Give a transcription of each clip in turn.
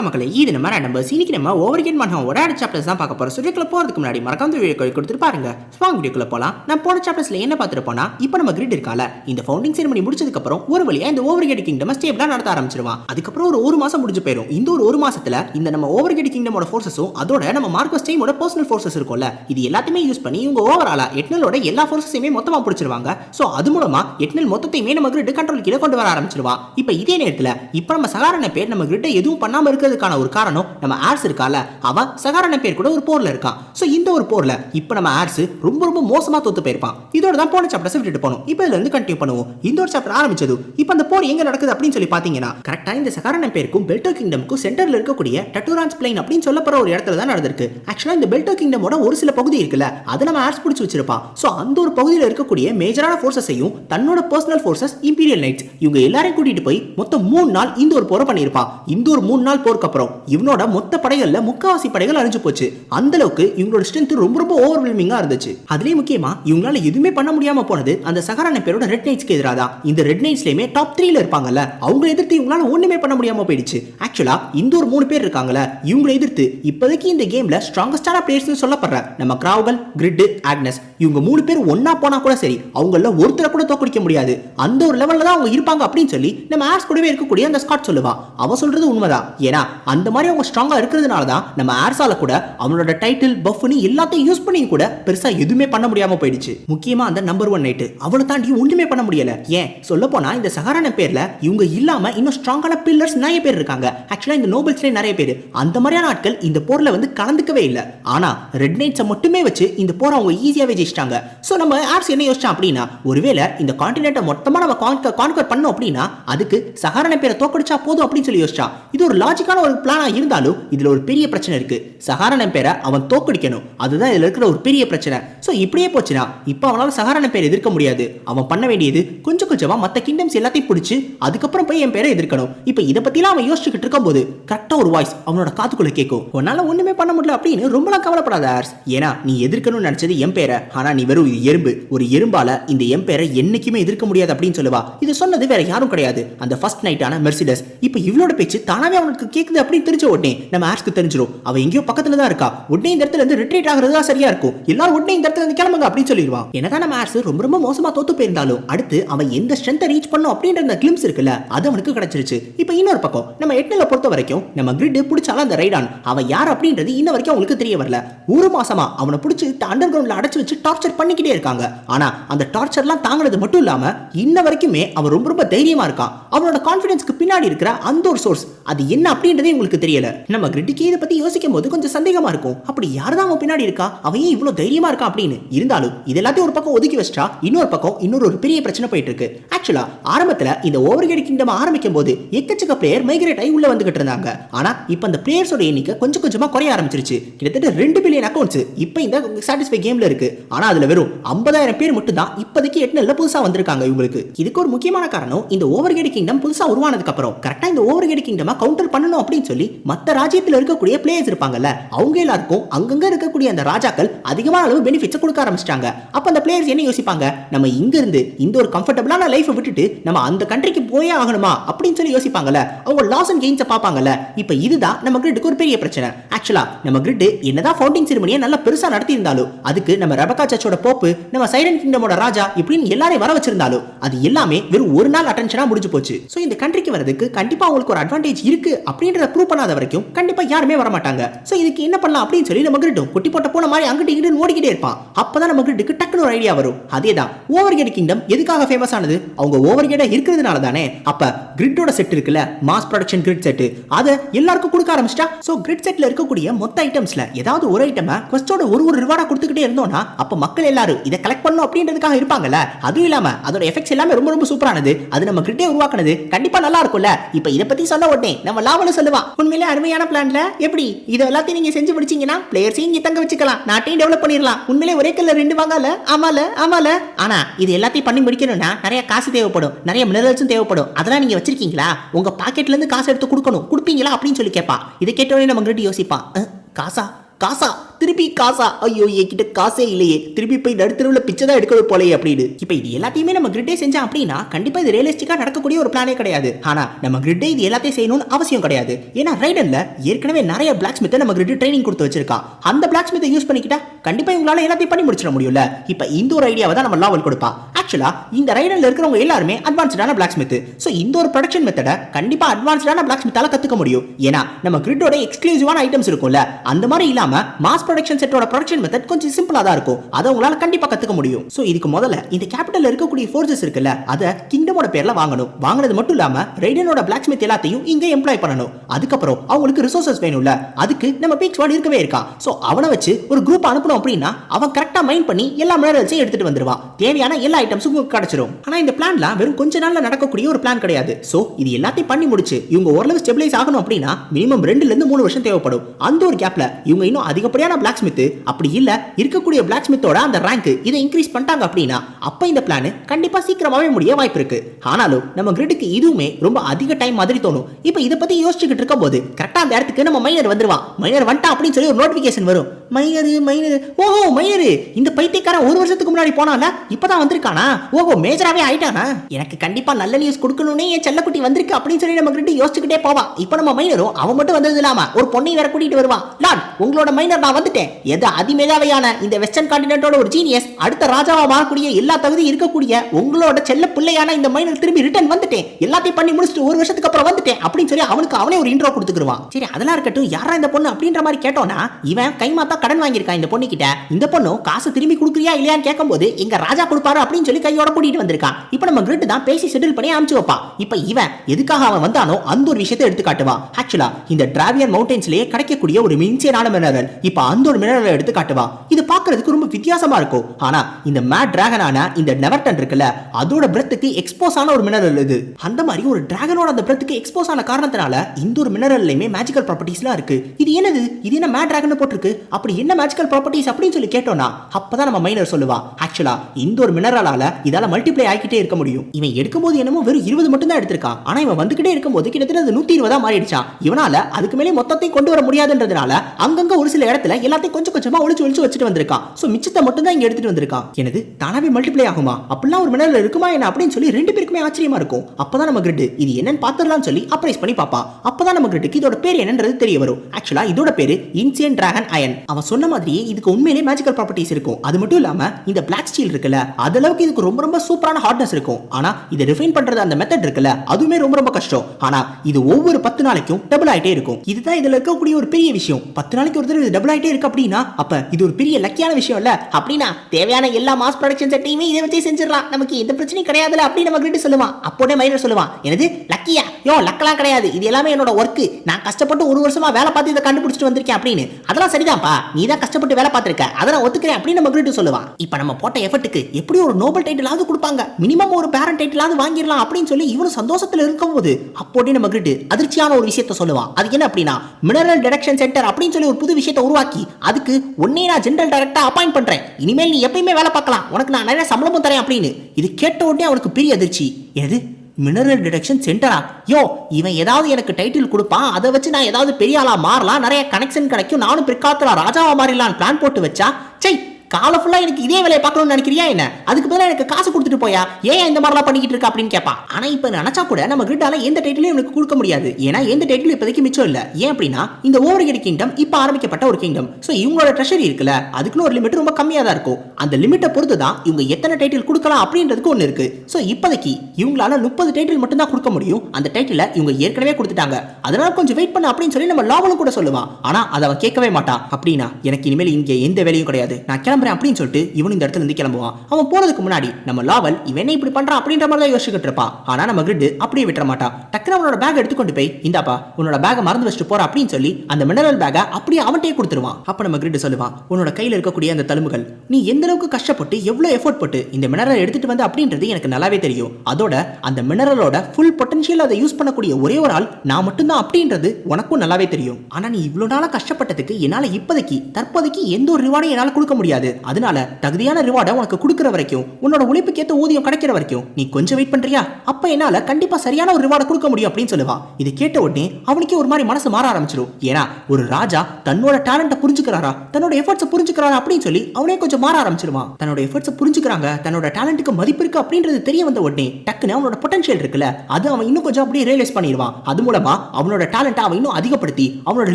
வணக்க மக்களே. இது நம்ம நம்ம இன்னைக்கு நம்ம ஓவர் கேட் மன்ஹம் ஒரு ஆடு சாப்டர்ஸ் தான் பார்க்க போறோம். வீடியோக்குள்ள போறதுக்கு முன்னாடி மறக்காம வீடியோ கொடுத்துட்டு பாருங்க. ஸ்வாங் வீடியோக்குள்ள போகலாம் நான் போன சாப்டர்ஸில் என்ன பார்த்துருப்போம்னா இப்போ நம்ம கிரிட் இருக்கால. இந்த ஃபவுண்டிங் செரமனி முடிச்சதுக்கப்புறம் ஒரு வழியா இந்த ஓவர் கேட் கிங்டம் ஸ்டேபிளாக நடத்த ஆரம்பிச்சிருவான். அதுக்கப்புறம் ஒரு ஒரு மாசம் முடிஞ்சு போயிடும் இந்த ஒரு ஒரு மாசத்துல இந்த நம்ம ஓவர் கேட் கிங்டமோட ஃபோர்ஸஸும் அதோட நம்ம மார்க்கஸ் டீமோட பர்சனல் ஃபோர்ஸஸ் இருக்கும்ல. இது எல்லாத்தையுமே யூஸ் பண்ணி இவங்க ஓவரால எட்னலோட எல்லா ஃபோர்ஸஸையுமே மொத்தமா பிடிச்சிருவாங்க. சோ அது மூலமா எட்னல் மொத்தத்தையுமே நம்ம கிரிட் கண்ட்ரோல் கீழே கொண்டு வர ஆரம்பிச்சிருவான். இப்போ இதே நேரத்தில் இப்போ நம்ம சகாரண பேர் நம்ம கிரிட்டை எதுவும் பண்ணாமல் இருக்க இருக்கிறதுக்கான ஒரு காரணம் நம்ம ஆர்ஸ் இருக்கால அவன் சகாரான பேர் கூட ஒரு போர்ல இருக்கான். சோ இந்த ஒரு போர்ல இப்போ நம்ம ஆர்ஸ் ரொம்ப ரொம்ப மோசமா தோத்து போயிருப்பான். இதோட தான் போன சாப்டர்ஸ் விட்டுட்டு போனோம். இப்போ இதுல இருந்து கண்டினியூ பண்ணுவோம். இந்த ஒரு சாப்டர் ஆரம்பிச்சது இப்போ அந்த போர் எங்க நடக்குது அப்படின்னு சொல்லி பாத்தீங்கன்னா கரெக்டா இந்த சகாரான பேருக்கும் பெல்டோ கிங்டம்க்கும் சென்டர்ல இருக்கக்கூடிய டட்டூரான்ஸ் பிளைன் அப்படின்னு சொல்லப்படுற ஒரு இடத்துல தான் நடந்திருக்கு. ஆக்சுவலா இந்த பெல்டோ கிங்டமோட ஒரு சில பகுதி இருக்குல்ல அதை நம்ம ஆர்ஸ் பிடிச்சி வச்சிருப்பான். சோ அந்த ஒரு பகுதியில் இருக்கக்கூடிய மேஜரான ஃபோர்ஸஸையும் தன்னோட பர்சனல் ஃபோர்ஸஸ் இம்பீரியல் நைட்ஸ் இவங்க எல்லாரையும் கூட்டிட்டு போய் மொத்தம் மூணு நாள் இந்த ஒரு போரை பண்ணியிருப்பான். இந்த ஒரு மூணு நாள் போர் போருக்கு அப்புறம் இவனோட மொத்த படைகள்ல முக்காவாசி படைகள் அழிஞ்சு போச்சு. அந்த அளவுக்கு இவங்களோட ஸ்ட்ரென்த் ரொம்ப ரொம்ப ஓவர்வெல்மிங்கா இருந்துச்சு. அதுலயும் முக்கியமா இவங்களால எதுவுமே பண்ண முடியாம போனது அந்த சகரான பேரோட ரெட் நைட்ஸ்க்கு எதிராக தான். இந்த ரெட் நைட்ஸ்லயுமே டாப் த்ரீல இருப்பாங்கல்ல அவங்க எதிர்த்து இவங்களால ஒண்ணுமே பண்ண முடியாம போயிடுச்சு. ஆக்சுவலா இந்த ஒரு மூணு பேர் இருக்காங்கல்ல இவங்களை எதிர்த்து இப்போதைக்கு இந்த கேம்ல ஸ்ட்ராங்கஸ்டான பிளேயர்ஸ் சொல்லப்படுற நம்ம கிராவல் கிரிட் ஆக்னஸ் இவங்க மூணு பேர் ஒன்னா போனா கூட சரி அவங்கள ஒருத்தரை கூட தோக்கடிக்க முடியாது. அந்த ஒரு லெவல்ல தான் அவங்க இருப்பாங்க அப்படின்னு சொல்லி நம்ம ஆர்ஸ் கூடவே இருக்கக்கூடிய அந்த ஸ்காட் சொல்லுவா. அவன் சொல்றது உண்மைதான். ஏன்னா இல்லையா அந்த மாதிரி அவங்க ஸ்ட்ராங்காக இருக்கிறதுனால தான் நம்ம ஆர்ஸால கூட அவனோட டைட்டில் பஃப்னு எல்லாத்தையும் யூஸ் பண்ணி கூட பெருசாக எதுவுமே பண்ண முடியாமல் போயிடுச்சு. முக்கியமாக அந்த நம்பர் ஒன் நைட்டு அவளை தாண்டி ஒன்றுமே பண்ண முடியல. ஏன்? சொல்ல போனால் இந்த சகாரான பேரில் இவங்க இல்லாமல் இன்னும் ஸ்ட்ராங்கான பில்லர்ஸ் நிறைய பேர் இருக்காங்க. ஆக்சுவலாக இந்த நோபல்ஸ்லேயே நிறைய பேர். அந்த மாதிரியான ஆட்கள் இந்த போரில் வந்து கலந்துக்கவே இல்லை. ஆனால் ரெட் நைட்ஸை மட்டுமே வச்சு இந்த போரை அவங்க ஈஸியாகவே ஜெயிச்சிட்டாங்க. ஸோ நம்ம ஆர்ஸ் என்ன யோசிச்சோம் அப்படின்னா ஒருவேளை இந்த கான்டினென்ட்டை மொத்தமாக நம்ம கான்கர் பண்ணோம் அப்படின்னா அதுக்கு சகாரான பேரை தோக்கடிச்சா போதும் அப்படின்னு சொல்லி யோசிச்சான். இது ஒரு லாஜிக்கான ஒரு பிளானாக இருந்தாலும் இதில் ஒரு பெரிய பிரச்சனை இருக்குது சஹாரான பேரை அவன் தோக்கடிக்கணும். அதுதான் இதில் இருக்கிற ஒரு பெரிய பிரச்சனை. ஸோ இப்படியே போச்சுன்னா இப்போ அவனால் சஹாரான பேரை எதிர்க்க முடியாது. அவன் பண்ண வேண்டியது கொஞ்சம் கொஞ்சமாக மற்ற கிங்டம்ஸ் எல்லாத்தையும் பிடிச்சி அதுக்கப்புறம் போய் என் பேரை எதிர்க்கணும். இப்போ இதை பற்றிலாம் அவன் யோசிச்சுக்கிட்டு இருக்கும்போது கரெக்டாக ஒரு வாய்ஸ் அவனோட காதுக்குள்ள கேட்கும். உன்னால் ஒன்றுமே பண்ண முடியல அப்படின்னு ரொம்பலாம் கவலைப்படாத ஹார்ஸ் ஏன்னா நீ எதிர்க்கணும்னு நினச்சது என் பேரை. ஆனால் நீ வெறும் எறும்பு. ஒரு எறும்பால இந்த என் பேரை என்னைக்குமே எதிர்க்க முடியாது அப்படின்னு சொல்லுவா. இது சொன்னது வேற யாரும் கிடையாது. அந்த ஃபர்ஸ்ட் நைட்டான மெர்சிடஸ். இப்போ இவளோட பேச்சு தானாவே அவனுக்கு கேட்குது அப்படின்னு தெரிஞ்ச உடனே நம்ம ஆர்ஸ்க்கு தெரிஞ்சிடும் அவள் எங்கேயோ பக்கத்தில் தான் இருக்கா. உடனே இந்த இடத்துல இருந்து ரிட்ரீட் ஆகிறது தான் சரியா இருக்கும். எல்லாரும் உடனே இந்த இடத்துல இருந்து கிளம்புங்க அப்படின்னு சொல்லிடுவான். என்னதான் நம்ம ஆர்ஸ் ரொம்ப ரொம்ப மோசமா தோத்து போயிருந்தாலும் அடுத்து அவன் எந்த ஸ்ட்ரென்த்தை ரீச் பண்ணும் அப்படின்ற அந்த கிளிம்ஸ் இருக்குல்ல அது அவனுக்கு கிடைச்சிருச்சு. இப்போ இன்னொரு பக்கம் நம்ம எட்னல பொறுத்த வரைக்கும் நம்ம கிரிட் பிடிச்சாலும் அந்த ரைடான் அவன் யார் அப்படின்றது இன்ன வரைக்கும் அவனுக்கு தெரிய வரல. ஒரு மாசமா அவனை பிடிச்சி அண்டர் கிரவுண்ட்ல அடைச்சு வச்சு டார்ச்சர் பண்ணிக்கிட்டே இருக்காங்க. ஆனா அந்த டார்ச்சர்லாம் தாங்கினது மட்டும் இல்லாம இன்ன வரைக்குமே அவன் ரொம்ப ரொம்ப தைரியமா இருக்கான். அவனோட கான்பிடன்ஸ்க்கு பின்னாடி இருக்கிற அந்த ஒரு சோர்ஸ் அது என்ன அப்படி அப்படின்றதே உங்களுக்கு தெரியல. நம்ம கிரிட்டிக்கு இதை பத்தி யோசிக்கும் போது கொஞ்சம் சந்தேகமா இருக்கும். அப்படி யார்தான் அவன் பின்னாடி இருக்கா? அவன் ஏன் இவ்வளவு தைரியமா இருக்கா அப்படின்னு. இருந்தாலும் இது எல்லாத்தையும் ஒரு பக்கம் ஒதுக்கி வச்சா இன்னொரு பக்கம் இன்னொரு ஒரு பெரிய பிரச்சனை போயிட்டு இருக்கு ஆக்சுவலா ஆரம்பத்துல இந்த ஓவர்கேட் கிங்டம் ஆரம்பிக்கும் போது எக்கச்சக்க பிளேயர் மைக்ரேட் ஆகி உள்ள வந்துகிட்டு இருந்தாங்க. ஆனா இப்போ அந்த பிளேயர்ஸோட எண்ணிக்கை கொஞ்சம் கொஞ்சமா குறைய ஆரம்பிச்சிருச்சு. கிட்டத்தட்ட ரெண்டு பில்லியன் அக்கௌண்ட்ஸ் இப்போ இந்த சாட்டிஸ்ஃபை கேம்ல இருக்கு. ஆனா அதுல வெறும் ஐம்பதாயிரம் பேர் மட்டும் தான் இப்போதைக்கு எட்னல்ல புதுசா வந்திருக்காங்க இவங்களுக்கு. இதுக்கு ஒரு முக்கியமான காரணம் இந்த ஓவர்கேட் கிங்டம் புதுசா உருவானதுக்கு அப்புறம். கரெக்டா இந்த ஓவர்கேட் கிங்டமா கவுண்டர் பண்ணணும் அப்படின்னு சொல்லி மற்ற ராஜ்யத்தில் இருக்கக்கூடிய பிளேயர்ஸ் இருப்பாங்கல்ல அவங்க எல்லாருக்கும் அங்கங்க இருக்கக்கூடிய அந்த ராஜாக்கள் அதிகமான அளவு பெனிஃபிட்ஸ் கொடுக்க ஆரம்பிச்சிட்டாங்க. அப்போ அந்த பிளேயர்ஸ் என்ன யோசிப்பாங்க? நம்ம இங்கிருந்து இந்த ஒரு கம்ஃபர்டபுளான லைஃபை விட்டுட்டு நம்ம அந்த கண்ட்ரிக்கு போயே ஆகணுமா? அப்படின்னு சொல்லி யோசிப்பாங்கல்ல அவங்க லாஸ் அண்ட் கெயின்ஸை பார்ப்பாங்கல்ல. இப்போ இதுதான் நம்ம கிரிட்டுக்கு ஒரு பெரிய பிரச்சனை. ஆக்சுவலா நம்ம கிரிட்டு என்னதான் ஃபவுண்டிங் செரிமனியை நல்லா பெருசா நடத்தியிருந்தாலும் அதுக்கு நம்ம ரெபகா சர்ச்சோட போப்பு நம்ம சைரன் கிங்டமோட ராஜா இப்படின்னு எல்லாரையும் வர வச்சிருந்தாலும் அது எல்லாமே வெறும் ஒரு நாள் அட்டென்ஷனா முடிஞ்சு போச்சு. ஸோ இந்த கண்ட்ரிக்கு வரதுக்கு கண்டிப்பா அவங்களுக்கு ஒரு அட்வான்டேஜ் இருக்கு அப்படின்றத ப்ரூவ் பண்ணாத வரைக்கும் கண்டிப்பாக யாருமே வரமாட்டாங்க. ஸோ இதுக்கு என்ன பண்ணலாம் அப்படின்னு சொல்லி நம்ம கிரிட்டும் குட்டி போட்ட போன மாதிரி அங்கிட்டு இங்கிட்டு ஓடிக்கிட்டே இருப்பான். அப்போ தான் நம்ம கிரிட்டுக்கு டக்குன்னு ஒரு ஐடியா வரும். அதே தான் ஓவர் கேட் கிங்டம் எதுக்காக ஃபேமஸ் ஆனது? அவங்க ஓவர் கேட்டாக இருக்கிறதுனால தானே. அப்போ கிரிட்டோட செட் இருக்குல்ல மாஸ் ப்ரொடக்ஷன் கிரிட் செட்டு அதை எல்லாருக்கும் கொடுக்க ஆரம்பிச்சிட்டா. ஸோ கிரிட் செட்டில் இருக்கக்கூடிய மொத்த ஐட்டம்ஸில் ஏதாவது ஒரு ஐட்டமை கொஸ்டோட ஒரு ஒரு ரிவார்டாக கொடுத்துக்கிட்டே இருந்தோம்னா அப்போ மக்கள் எல்லாரும் இதை கலெக்ட் பண்ணும் அப்படின்றதுக்காக இருப்பாங்கல்ல அதுவும் இல்லாமல் அதோட எஃபெக்ட்ஸ் எல்லாமே ரொம்ப ரொம்ப சூப்பரானது அது நம்ம கிரிட்டே உருவாக்குனது. கண்டிப்பாக நல்லா இருக்கும்ல. இப்போ இதை பற்றி சொன்ன உடனே நம்ம லாவலஸ் சொல்லுவான் உண்மையிலே அருமையான பிளான்ல எப்படி? இது எல்லாத்தையும் நீங்க செஞ்சு முடிச்சீங்கன்னா பிளேயர்ஸையும் இங்க தங்க வச்சுக்கலாம். நாட்டையும் டெவலப் பண்ணிடலாம். உண்மையிலே ஒரே கல்ல ரெண்டு வாங்கல ஆமால ஆமால. ஆனா இது எல்லாத்தையும் பண்ணி முடிக்கணும்னா நிறைய காசு தேவைப்படும். நிறைய மினரல்ஸும் தேவைப்படும். அதெல்லாம் நீங்க வச்சிருக்கீங்களா? உங்க பாக்கெட்ல இருந்து காசு எடுத்து கொடுக்கணும். கொடுப்பீங்களா? அப்படின்னு சொல்லி கேட்பா. இதை கேட்டோடனே நம்ம கிட்ட யோசிப்பான் காசா? காசா? திருப்பி காசா? ஐயோ என்கிட்ட காசே இல்லையே. திருப்பி போய் நடுத்தருவில் பிச்சை தான் எடுக்கணும் போலயே அப்படின்னு. இப்போ இது எல்லாத்தையுமே நம்ம கிரிட்டே செஞ்சோம் அப்படின்னா கண்டிப்பா இது ரியலிஸ்டிக்கா நடக்கக்கூடிய ஒரு பிளானே கிடையாது. ஆனா நம்ம கிரிட்டே இது எல்லாத்தையும் செய்யணும்னு அவசியம் கிடையாது. ஏன்னா ரைடன்ல ஏற்கனவே நிறைய பிளாக் ஸ்மித்தை நம்ம கிரிட் ட்ரைனிங் கொடுத்து வச்சிருக்கா. அந்த பிளாக் ஸ்மித்தை யூஸ் பண்ணிக்கிட்டா கண்டிப்பா இவங்களால எல்லாத்தையும் பண்ணி முடிச்சிட முடியும்ல. இப்போ இந்த ஒரு ஐடியாவை தான் நம்ம லாவல் கொடுப்பா. ஆக்சுவலா இந்த ரைடன்ல இருக்கிறவங்க எல்லாருமே அட்வான்ஸ்டான பிளாக் ஸ்மித் ஸோ இந்த ஒரு ப்ரொடக்ஷன் மெத்தடை கண்டிப்பா அட்வான்ஸ்டான பிளாக் ஸ்மித்தால கத்துக்க முடியும். ஏன்னா நம்ம கிரிட்டோட எக்ஸ்க்ளூசிவான ஐட்டம்ஸ் இருக்கும்ல. அந்த மாதிரி இல்லாம மாஸ் ப்ரொடக்ஷன் செட்டோட ப்ரொடக்ஷன் மெத்தட் கொஞ்சம் சிம்பிளா தான் இருக்கும். அதை உங்களால கண்டிப்பா கத்துக்க முடியும். ஸோ இதுக்கு முதல்ல இந்த கேபிட்டல் இருக்கக்கூடிய ஃபோர்ஸஸ் இருக்குல்ல அதை கிங்டமோட பேர்ல வாங்கணும். வாங்கினது மட்டும் இல்லாம ரெய்டனோட பிளாக் ஸ்மித் எல்லாத்தையும் இங்க எம்ப்ளாய் பண்ணணும். அதுக்கப்புறம் அவங்களுக்கு ரிசோர்சஸ் வேணும்ல அதுக்கு நம்ம பீச் ஸ்வாட் இருக்கவே இருக்கான் ஸோ அவனை வச்சு ஒரு குரூப் அனுப்பணும் அப்படின்னா அவன் கரெக்டா மைண்ட் பண்ணி எல்லா மினரல்ஸையும் எடுத்துட்டு வந்துருவான். தேவையான எல்லா ஐட்டம்ஸும் கிடைச்சிரும். ஆனா இந்த பிளான்ல வெறும் கொஞ்ச நாள்ல நடக்கக்கூடிய ஒரு பிளான் கிடையாது. ஸோ இது எல்லாத்தையும் பண்ணி முடிச்சு இவங்க ஓரளவு ஸ்டெபிலைஸ் ஆகணும் அப்படின்னா மினிமம் ரெண்டுல இருந்து மூணு வருஷம் தேவைப்படும். அந்த ஒரு கேப்ல இவங்க இன்னும் அதிகப்படியான பிளாக் ஸ்மித் அப்படி இல்லை. இருக்கக்கூடிய பிளாக் ஸ்மித்தோட அந்த ரேங்க் இதை இன்க்ரீஸ் பண்ணிட்டாங்க அப்படின்னா அப்போ இந்த பிளான் கண்டிப்பாக சீக்கிரமாகவே முடிய வாய்ப்பு இருக்கு. ஆனாலும் நம்ம கிரிட்டுக்கு இதுவுமே ரொம்ப அதிக டைம் மாதிரி தோணும். இப்போ இதை பற்றி யோசிச்சுக்கிட்டு இருக்கும் போது கரெக்டாக அந்த இடத்துக்கு நம்ம மைனர் வந்துருவான். மைனர் வந்துட்டா அப்படின்னு சொல்லி ஒரு நோட்டிஃபிகேஷன் வரும். மைனர் மைனர் ஓஹோ மைனர் இந்த பைத்தியக்காரன் ஒரு வருஷத்துக்கு முன்னாடி போனால இப்பதான் வந்திருக்கானா? ஓஹோ மேஜராகவே ஆயிட்டானா? எனக்கு கண்டிப்பா நல்ல நியூஸ் கொடுக்கணும்னே என் செல்லக்குட்டி வந்திருக்கு அப்படின்னு சொல்லி நம்ம கிட்ட யோசிச்சுக்கிட்டே போவான். இப்போ நம்ம மைனரும் அவன் மட்டும் வந்தது இல்லாம ஒரு பொண்ணை வேற கூட்டிட்டு வருவான். லார்ட் உங்களோட மைனர் நான் வந்து வந்துட்டேன் எது அதிமேதாவையான இந்த வெஸ்டர்ன் கான்டினென்ட்டோட ஒரு ஜீனியஸ் அடுத்த ராஜாவா மாறக்கூடிய எல்லா தகுதி இருக்கக்கூடிய உங்களோட செல்ல பிள்ளையான இந்த மைனர் திரும்பி ரிட்டர்ன் வந்துட்டேன். எல்லாத்தையும் பண்ணி முடிச்சுட்டு ஒரு வருஷத்துக்கு அப்புறம் வந்துட்டேன். அப்படின்னு சொல்லி அவனுக்கு அவனே ஒரு இன்ட்ரோ கொடுத்துக்குருவான் சரி அதெல்லாம் இருக்கட்டும். யாரா இந்த பொண்ணு அப்படின்ற மாதிரி கேட்டோம்னா இவன் கைமாத்தா கடன் வாங்கியிருக்கான் இந்த பொண்ணு கிட்ட இந்த பொண்ணு காசு திரும்பி கொடுக்குறியா இல்லையான்னு கேட்கும்போது எங்க ராஜா கொடுப்பாரு அப்படின்னு சொல்லி கையோட கூட்டிட்டு வந்திருக்கான். இப்போ நம்ம கிரிட் தான் பேசி செட்டில் பண்ணி அனுப்பிச்சு வைப்பான். இப்போ இவன் எதுக்காக அவன் வந்தானோ அந்த ஒரு விஷயத்தை எடுத்து காட்டுவான் ஆக்சுவலா இந்த டிராவியன் மவுண்டன்ஸ்லயே கிடைக்கக்கூடிய ஒரு மின்சியனான மினரல் இப்போ அந்த ஒரு மினரலை எடுத்து காட்டுவா. இது பார்க்கறதுக்கு ரொம்ப வித்தியாசமா இருக்கும். ஆனா இந்த மேட் டிராகனான இந்த நெவர்டன் இருக்குல்ல அதோட பிரெத்துக்கு எக்ஸ்போஸ் ஆன ஒரு மினரல் இது. அந்த மாதிரி ஒரு டிராகனோட அந்த பிரெத்துக்கு எக்ஸ்போஸ் ஆன காரணத்தினால இந்த ஒரு மினரல்லையுமே மேஜிக்கல் ப்ராப்பர்ட்டிஸ்லாம் இருக்கு. இது என்னது? இது என்ன மேட் டிராகன் போட்டிருக்கு? அப்படி என்ன மேஜிக்கல் ப்ராப்பர்ட்டிஸ் அப்படின்னு சொல்லி கேட்டோம்னா அப்பதான் நம்ம மைனர் சொல்லுவா. ஆக்சுவலா இந்த ஒரு மினரலால இதால மல்டிப்ளை ஆகிக்கிட்டே இருக்க முடியும். இவன் எடுக்கும்போது என்னமோ வெறும் இருபது மட்டும் தான் எடுத்திருக்கான். ஆனா இவன் வந்துகிட்டே இருக்கும்போது கிட்டத்தட்ட அது நூத்தி இருபதா மாறிடுச்சான் இவனால அதுக்கு மேலே மொத்தத்தையும் கொண்டு வர முடியாதுன்றதுனால அங்கங்க ஒரு சில இடத்துல எல்லாத்தையும் கொஞ்சம் கொஞ்சமா ஒளிச்சு ஒளிச்சு வச்சுட்டு வந்திருக்கான். சோ மிச்சத்தை மட்டும் தான் இங்க எடுத்துட்டு வந்திருக்கான். எனது தானாவே மல்டிப்ளை ஆகுமா? அப்படிலாம் ஒரு மினரல் இருக்குமா என்ன? அப்படின்னு சொல்லி ரெண்டு பேருக்குமே ஆச்சரியமா இருக்கும். அப்பதான் நம்ம கிரிட் இது என்னன்னு பாத்துடலாம்னு சொல்லி அப்ரைஸ் பண்ணி பாப்பா. அப்பதான் நம்ம கிரிட்டுக்கு இதோட பேர் என்னன்றது தெரிய வரும். ஆக்சுவலா இதோட பேரு இன்சியன் டிராகன் அயன் அவன் சொன்ன மாதிரியே இதுக்கு உண்மையிலே மேஜிக்கல் ப்ராப்பர்ட்டிஸ் இருக்கும். அது மட்டும் இல்லாம இந்த பிளாக் ஸ்டீல் இருக்குல்ல அது அளவுக்கு இதுக்கு ரொம்ப ரொம்ப சூப்பரான ஹார்ட்னஸ் இருக்கும். ஆனா இதை ரிஃபைன் பண்றது அந்த மெத்தட் இருக்குல்ல அதுவுமே ரொம்ப ரொம்ப கஷ்டம். ஆனா இது ஒவ்வொரு பத்து நாளைக்கும் டபுள் ஆயிட்டே இருக்கும். இதுதான் இதுல இருக்கக்கூடிய ஒரு பெரிய விஷயம். பத்து நாளைக்கு ஒரு தடவை டபுள் ஆயிட்டே இருக்கு அப்படின்னா அப்ப இது ஒரு பெரிய லக்கியான விஷயம் இல்லை. அப்படின்னா தேவையான எல்லா மாஸ் ப்ரொடக்ஷன் செட்டையுமே இதை வச்சு செஞ்சிடலாம். நமக்கு எந்த பிரச்சனையும் கிடையாதுல அப்படின்னு நம்ம கிட்ட சொல்லுவான். அப்போதே மைனர் சொல்லுவான். எனது லக்கியா யோ? லக்கெல்லாம் கிடையாது. இது எல்லாமே என்னோட ஒர்க்கு நான் கஷ்டப்பட்டு ஒரு வருஷமா வேலை பார்த்து இதை கண்டுபிடிச்சிட்டு வந்திருக்கேன் அப்படின்னு. அதெல்லாம் சரிதான்ப்பா. நீ தான் கஷ்டப்பட்டு வேலை பார்த்துருக்க. அதை நான் ஒத்துக்கிறேன் அப்படின்னு நம்ம கிட்ட சொல்லுவான். இப்போ நம்ம போட்ட எஃபர்ட்டுக்கு எப்படி ஒரு நோபல் டைட்டிலாவது கொடுப்பாங்க. மினிமம் ஒரு பேரண்ட் டைட்டிலாவது வாங்கிடலாம் அப்படின்னு சொல்லி இவனும் சந்தோஷத்தில் இருக்கும் போது அப்போதே நம்ம கிட்ட அதிர்ச்சியான ஒரு விஷயத்த சொல்லுவான். அது என்ன அப்படின்னா மினரல் டிடக்ஷன் சென்டர் அப்படின்னு சொல்லி ஒரு புது விஷயத்தை உருவாக்கி அதுக்கு ஒன்னே நான் ஜென்ரல் டைரக்டர் டைரக்டா அப்பாயிண்ட் பண்றேன். இனிமேல் நீ எப்பயுமே வேலை பார்க்கலாம். உனக்கு நான் நிறைய சம்பளமும் தரேன் அப்படின்னு. இது கேட்ட உடனே அவனுக்கு பெரிய அதிர்ச்சி. எது மினரல் டிடக்ஷன் சென்டரா யோ இவன் ஏதாவது எனக்கு டைட்டில் கொடுப்பான். அதை வச்சு நான் ஏதாவது பெரிய ஆளா மாறலாம். நிறைய கனெக்ஷன் கிடைக்கும். நானும் பிற்காலத்தில் ராஜாவா மாறிடலாம் பிளான் போட்டு வச்சா. சை காலை ஃபுல்லாக எனக்கு இதே வேலையை பார்க்கணும்னு நினைக்கிறியா என்ன? அதுக்கு பதிலாக எனக்கு காசு கொடுத்துட்டு போயா? ஏன் இந்த மாதிரிலாம் பண்ணிக்கிட்டு இருக்க அப்படின்னு கேட்பான் ஆனா இப்போ நினைச்சா கூட நம்ம கிரிட்டால எந்த டைட்டிலும் எனக்கு கொடுக்க முடியாது. ஏன்னா எந்த டைட்டிலும் இப்போதைக்கு மிச்சம் இல்ல. ஏன் அப்படின்னா இந்த ஓவர்கேட் கிங்டம் இப்ப ஆரம்பிக்கப்பட்ட ஒரு கிங்டம் ஸோ இவங்களோட ட்ரெஷரி இருக்குல்ல அதுக்குன்னு ஒரு லிமிட் ரொம்ப கம்மியா தான் இருக்கும். அந்த லிமிட்டை பொறுத்து தான் இவங்க எத்தனை டைட்டில் கொடுக்கலாம் அப்படின்றதுக்கு ஒன்று இருக்கு. ஸோ இப்போதைக்கு இவங்களால முப்பது டைட்டில் மட்டும் தான் கொடுக்க முடியும். அந்த டைட்டில இவங்க ஏற்கனவே கொடுத்துட்டாங்க. அதனால கொஞ்சம் வெயிட் பண்ண அப்படின்னு சொல்லி நம்ம லாவலும் கூட சொல்லுவான். ஆனா அதை அவன் கேட்கவே மாட்டான் அப்படின்னா எனக்கு இனிமேல் இங்கே எந்த வேலையும் கிடையாது. நான் கிளம்புறேன் அப்படின்னு சொல்லிட்டு இவனும் இந்த இடத்துல இருந்து கிளம்புவான். அவன் போறதுக்கு முன்னாடி நம்ம லாவல் இவன் என்ன இப்படி பண்றான் அப்படின்ற மாதிரி தான் யோசிச்சுட்டு இருப்பான். ஆனா நம்ம கிரிட் அப்படியே விட்டுற மாட்டான். டக்குனு அவனோட பேக் எடுத்துக்கொண்டு போய் இந்தாப்பா உன்னோட பேக்கை மறந்து வச்சுட்டு போற அப்படின்னு சொல்லி அந்த மினரல் பேக்கை அப்படியே அவன்கிட்டயே கொடுத்துருவான். அப்ப நம்ம கிரிட் சொல்லுவான் உன்னோட கையில இருக்கக்கூடிய அந்த தழும்புகள் நீ எந்த அளவுக்கு கஷ்டப்பட்டு எவ்வளவு எஃபோர்ட் போட்டு இந்த மினரல் எடுத்துட்டு வந்து அப்படின்றது எனக்கு நல்லாவே தெரியும். அதோட அந்த மினரலோட ஃபுல் பொட்டன்ஷியல் அதை யூஸ் பண்ணக்கூடிய ஒரே ஒரு ஆள் நான் மட்டும்தான் அப்படின்றது உனக்கும் நல்லாவே தெரியும். ஆனா நீ இவ்வளவு நாளா கஷ்டப்பட்டதுக்கு என்னால இப்போதைக்கு தற்போதைக்கு எந்த ஒரு ரிவார்டும் என்னால கொடுக்க முடியாது. முடியாது அதனால தகுதியான ரிவார்டை உனக்கு கொடுக்குற வரைக்கும் உன்னோட உழைப்புக்கு ஊதியம் கிடைக்கிற வரைக்கும் நீ கொஞ்சம் வெயிட் பண்றியா? அப்ப என்னால கண்டிப்பா சரியான ஒரு ரிவார்டை கொடுக்க முடியும் அப்படின்னு சொல்லுவா. இது கேட்ட உடனே அவனுக்கே ஒரு மாதிரி மனசு மாற ஆரம்பிச்சிடும் ஏன்னா ஒரு ராஜா தன்னோட டேலண்ட்டை புரிஞ்சுக்கிறாரா? தன்னோட எஃபர்ட்ஸை புரிஞ்சுக்கிறாரா அப்படின்னு சொல்லி அவனே கொஞ்சம் மாற ஆரம்பிச்சிருவான். தன்னோட எஃபர்ட்ஸை புரிஞ்சுக்கிறாங்க தன்னோட டேலண்ட்டுக்கு மதிப்பு இருக்கு அப்படின்றது தெரிய வந்த உடனே டக்குன்னு அவனோட பொட்டன்ஷியல் இருக்குல்ல அது அவன் இன்னும் கொஞ்சம் அப்படியே ரியலைஸ் பண்ணிடுவான். அது மூலமா அவனோட டேலண்ட்டை அவன் இன்னும் அதிகப்படுத்தி அவனோட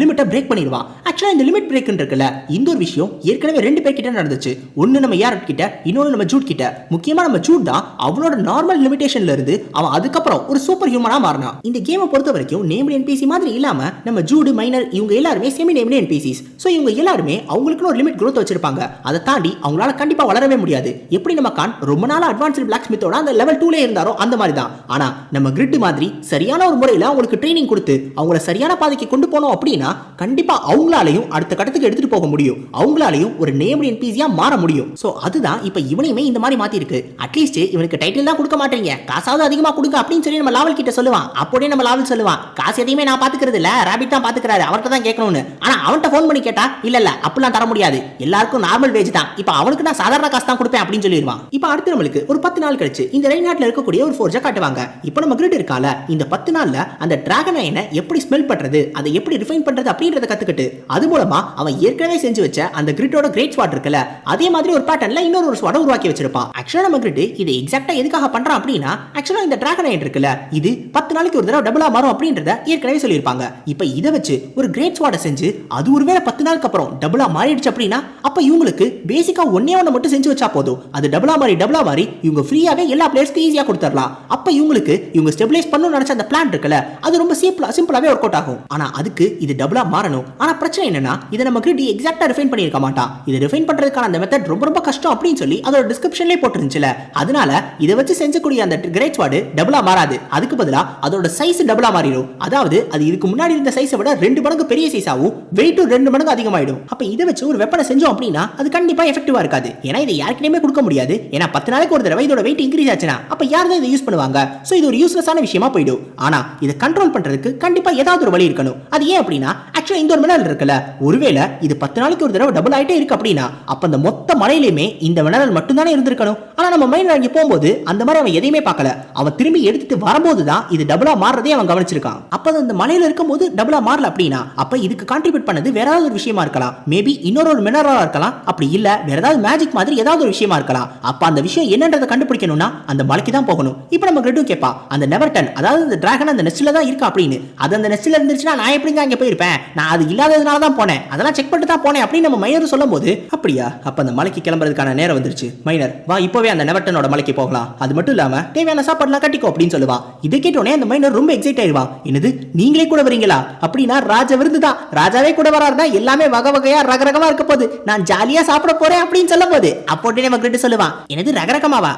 லிமிட்டை பிரேக் பண்ணிடுவான். ஆக்சுவலா இந்த லிமிட் பிரேக் இருக்குல்ல இந்த ஒரு விஷயம் ஏற்கனவே ரெண்டு பேர்கிட்ட நடந்துச்சு. ஒன்று நம்ம யார் கிட்ட இன்னொன்று நம்ம ஜூட் கிட்ட. முக்கியமாக நம்ம ஜூட் தான் அவனோட நார்மல் லிமிடேஷன்ல இருந்து அவன் அதுக்கப்புறம் ஒரு சூப்பர் ஹியூமனாக மாறினான். இந்த கேமை பொறுத்த வரைக்கும் நேம்டு என்பிசி மாதிரி இல்லாம நம்ம ஜூடு மைனர் இவங்க எல்லாருமே செமி நேம்டு என்பிசிஸ் ஸோ இவங்க எல்லாருமே அவங்களுக்குன்னு ஒரு லிமிட் குரோத் வச்சிருப்பாங்க. அதை தாண்டி அவங்களால கண்டிப்பா வளரவே முடியாது. எப்படி நம்ம கான் ரொம்ப நாள் அட்வான்ஸ்டு பிளாக் ஸ்மித்தோட அந்த லெவல் டூலே இருந்தாரோ அந்த மாதிரி தான். ஆனா நம்ம கிரிட் மாதிரி சரியான ஒரு முறையில் அவங்களுக்கு ட்ரைனிங் கொடுத்து அவங்கள சரியான பாதைக்கு கொண்டு போனோம் அப்படின்னா கண்டிப்பா அவங்களாலையும் அடுத்த கட்டத்துக்கு எடுத்துட்டு போக முடியும். அவங்களாலையும் ஒரு நேம்டு என்பிசியா மாற முடியும். ஸோ அதுதான் இப்போ இவனையுமே இந்த மாதிரி மாத்தி இருக்கு அட்லீஸ்ட் இவனுக்கு டைட்டில் தான் கொடுக்க மாட்டீங்க. காசாவது அதிகமா கொடுங்க அப்படின்னு சொல்லி நம்ம லாவல் கிட்ட சொல்லுவான். அப்படியே நம்ம லாவல் சொல்லுவான். காசு எதையுமே நான் பாத்துக்கிறது இல்ல. ராபிட் தான் பாத்துக்கிறாரு அவர்கிட்ட தான் கேட்கணும்னு. ஆனா அவன்கிட்ட ஃபோன் பண்ணி கேட்டா இல்ல இல்ல அப்படிலாம் தர முடியாது. எல்லாருக்கும் நார்மல் வேஜ் தான். இப்போ அவனுக்கு நான் சாதாரண காசு தான் கொடுப்பேன் அப்படின்னு சொல்லிடுவான். இப்போ அடுத்து நம்மளுக்கு ஒரு பத்து நாள் கழிச்சு இந்த ரெயின் நாட்டில் இருக்கக்கூடிய ஒரு ஃபோர்ஜா காட்டுவாங்க. இப்போ நம்ம கிரிட் இருக்கால இந்த பத்து நாள்ல அந்த டிராகன் ஐனை எப்படி ஸ்மெல் பண்றது அதை எப்படி ரிஃபைன் பண்றது அப்படின்றத கத்துக்கிட்டு அது மூலமா அவன் ஏற்கனவே செஞ்சு வச்ச அந்த கிரிட்டோட கிரேட் ஸ்பாட் இருக்குல்ல அதே மாதிரி ஒரு பேட்டர்ன்ல இன்னொரு ஒரு ஸ்வாட உருவாக்கி வச்சிருப்பான். ஆக்சுவலா நம்ம கிரிட் இது எக்ஸாக்டா எதுக்காக பண்றான் அப்படின்னா ஆக்சுவலா இந்த டிராகன் ஐன் இருக்குல்ல இது பத்து நாளைக்கு ஒரு தடவை டபுளா மாறும் அப்படின்றத ஏற்கனவே சொல்லியிருப்பாங்க. இப்போ இதை வச்சு ஒரு கிரேட் ஸ்வாட செஞ்சு அது ஒருவேளை பத்து நாளுக்கு அப்புறம் டபுளா மாறிடுச்சு அப்படின்னா அப்ப இவங்களுக்கு பேசிக்கா ஒன்னே ஒன்று மட்டும் செஞ்சு வச்சா போதும். அது டபுளா மாறி டபுளா மாறி இவங்க ஃப்ரீயாவே எல்லா பிளேயர்ஸ்க்கு ஈஸியா கொடுத்துடலாம். அப்ப இவங்களுக்கு இவங்க ஸ்டெபிலைஸ் பண்ணணும்னு நினைச்ச அந்த பிளான் இருக்குல்ல அது ரொம்ப சிம்பிளா சிம்பிளாவே ஒர்க் அவுட் ஆகும். ஆனா அதுக்கு இது டபுளா மாறணும். ஆனா பிரச்சனை என்னன்னா இதை நம்ம கிரிட் எக்ஸாக்டா ரிஃபைன் பண்ணியிருக்க மாட்டான். இதை ரிஃபைன் பண்ணுறதுக்கான அந்த மெத்தட் ரொம்ப ரொம்ப கஷ்டம் அப்படின்னு சொல்லி அதோட டிஸ்கிரிப்ஷன்லேயே போட்டுருந்துச்சுல. அதனால இதை வச்சு செஞ்சக்கூடிய அந்த கிரேட் வார்டு டபுளாக மாறாது. அதுக்கு பதிலாக அதோட சைஸ் டபுளாக மாறிடும். அதாவது அது இதுக்கு முன்னாடி இருந்த சைஸை விட ரெண்டு மடங்கு பெரிய சைஸ் ஆகும் வெயிட்டும் ரெண்டு மடங்கு அதிகமாயிடும். அப்போ இதை வச்சு ஒரு வெப்பனை செஞ்சோம் அப்படின்னா அது கண்டிப்பாக எஃபெக்டிவாக இருக்காது. ஏன்னா இதை யாருக்கிட்டையுமே கொடுக்க முடியாது. ஏன்னா பத்து நாளைக்கு ஒரு தடவை இதோட வெயிட் இன்க்ரீஸ் ஆச்சுன்னா அப்போ யார் தான் இதை யூஸ் பண்ணுவாங்க? ஸோ இது ஒரு யூஸ்லெஸ்ஸான விஷயமா போயிடும். ஆனால் இதை கண்ட்ரோல் பண்ணுறதுக்கு கண்டிப்பாக ஏதாவது ஒரு வழி இருக்கணும். அது ஏன் அப்படின்னா ஆக்சுவலாக இந்த ஒரு மினரல் இருக்குல்ல. ஒருவேளை இது பத்து நாளைக்கு ஒரு தடவை டபுள் ஆகிட்டே இருக்கு அப்படின்னா அப்போ அந்த மொத்த மலையிலையுமே இந்த மினரல் மட்டும்தானே இருந்திருக்கணும்? ஆனால் நம்ம மைண்ட் அங்கே போகும்போது அந்த மாதிரி அவன் எதையுமே பார்க்கல. அவன் திரும்பி எடுத்துட்டு வரும்போது தான் இது டபுளாக மாறுறதே அவன் கவனிச்சிருக்கான். அப்போ அது அந்த மலையில் இருக்கும்போது டபுளாக மாறல அப்படின்னா அப்போ இதுக்கு கான்ட்ரிபியூட் பண்ணது வேற ஏதாவது ஒரு விஷயமா இருக்கலாம். மேபி இன்னொரு ஒரு இருக்கலாம். அப்படி இல்லை வேற ஏதாவது மேஜிக் மாதிரி ஏதாவது ஒரு விஷயமா இருக்கலாம். அப்போ அந்த விஷயம் என்னன்றதை கண்டுபிடிக்கணும்னா அந்த மலைக்கு தான் போகணும். இப்போ நம்ம கிரெட்டும் கேட்பா அந்த நெவர்டன் அதாவது அந்த டிராகன் அந்த நெஸ்டில் தான் இருக்கா அப்படின்னு. அது அந்த நெஸ்டில் இருந்துச்சுன்னா நான் எப்படிங்க அங்கே போயிருப்பேன்? நான் அது இல்லாததுனால தான் போனேன். அதெல்லாம் செக் பண்ணிட்டு தான் போனேன் அப்படின்னு நம்ம மைனர் சொல்லும் போது அப்படியா? அப்ப அந்த மலைக்கு கிளம்புறதுக்கான நேரம் வந்துருச்சு. மைனர் வா இப்போவே அந்த நெவர்டனோட மலைக்கு போகலாம். அது மட்டும் இல்லாம தேவையான சாப்பாடுலாம் கட்டிக்கோ அப்படின்னு சொல்லுவா. இதை கேட்டோடனே அந்த மைனர் ரொம்ப எக்ஸைட் ஆயிடுவா என்னது நீங்களே கூட வரீங்களா? அப்படின்னா ராஜா விருந்து தான் ராஜாவே கூட வராருன்னா எல்லாமே வகை வகையா ரகரகமா இருக்க போகுது. நான் ஜாலியா சாப்பிட போறேன் அப்படின்னு சொல்லும் போது அப்போ நம்ம கிட்ட சொல்லுவான் எனது ரகரகமாவா?